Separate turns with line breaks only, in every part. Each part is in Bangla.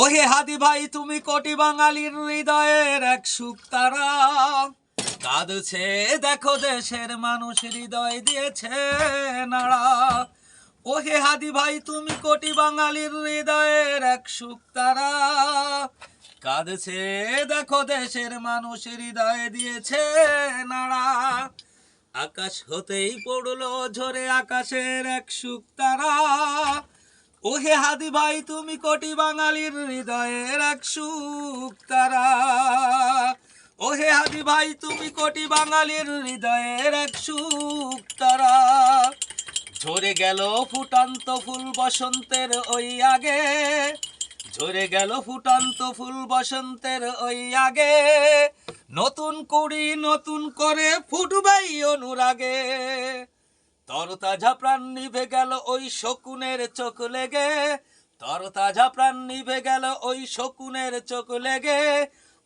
ওহে হাদি ভাই, তুমি কোটি বাঙালির হৃদয়ের এক সুখ কাঁদছে, দেখো দেশের মানুষ হৃদয় দিয়েছে নাড়া। ওহে হাদি ভাই, তুমি কোটি বাঙালির হৃদয়ের এক সুখ তারা। কাঁদছে, দেখো দেশের মানুষ হৃদয় দিয়েছে নাড়া। আকাশ হতেই পড়ল ঝরে আকাশের এক সুখ তারা। ওহে হাদি ভাই, তুমি কোটি বাঙালির হৃদয়ের এক সুখ তারা। ওহে হাদি ভাই, তুমি কোটি বাঙালির হৃদয়ের এক সুখ তারা। ঝরে গেল ফুটান্ত ফুল বসন্তের ওই আগে। ঝরে গেল ফুটান্ত ফুল বসন্তের ওই আগে। নতুন কুড়ি নতুন করে ফুটবেই অনুরাগে। তরতাজা প্রাণ নিভে গেল ওই শকুনের চোখ লেগে। তরতাজা প্রাণ নিভে গেল ওই শকুনের চোখ লেগে।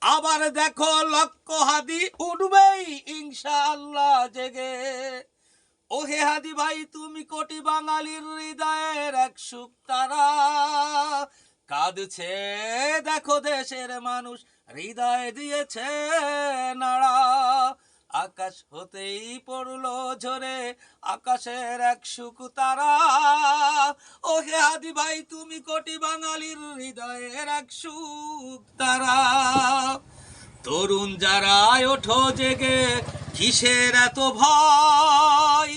আবার দেখো লক্ষ্য হাদি উঠবেই, ইনশাআল্লাহ জেগে। ওহে হাদি ভাই, তুমি কোটি বাঙালির হৃদয়ের এক সুখ তারা। কাঁদছে, দেখো দেশের মানুষ, হৃদয় দিয়েছে নাড়া আকাশ হতেই পড়ল ঝরে, আকাশের এক সুখ তারা। ওহে আদি ভাই, তুমি কোটি বাঙালির হৃদয়ের এক সুখ তারা। তরুণ যারা ওঠো জেগে, কিসের এত ভয়?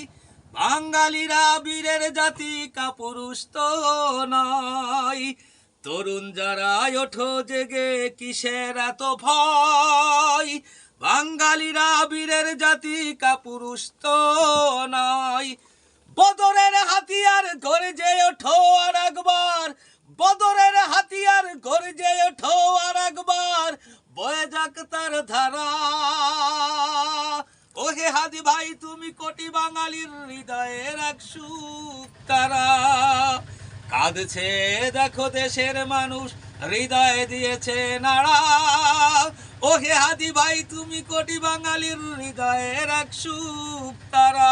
বাঙালিরা বীরের জাতি, কাপুরুষ তো নয়। তরুণ যারা ওঠো জেগে, কিসের এত ভয়? বাঙালিরা বীরের জাতি, কাপুরুষ তো নয়। বদরের হাতিয়ার গর্জে ওঠো আর একবার। বদরের হাতিয়ার গর্জে ওঠো আর একবার। বয়ে যাক তার ধারা। ওহে হাদি ভাই, তুমি কোটি বাঙালির হৃদয়ের এক সুখ তারা কাঁদছে, দেখো দেশের মানুষ, হৃদয় দিয়েছে নাড়া। ও হে হাদি ভাই তুমি কোটি বাঙালির হৃদয়ের এক সুখ তারা।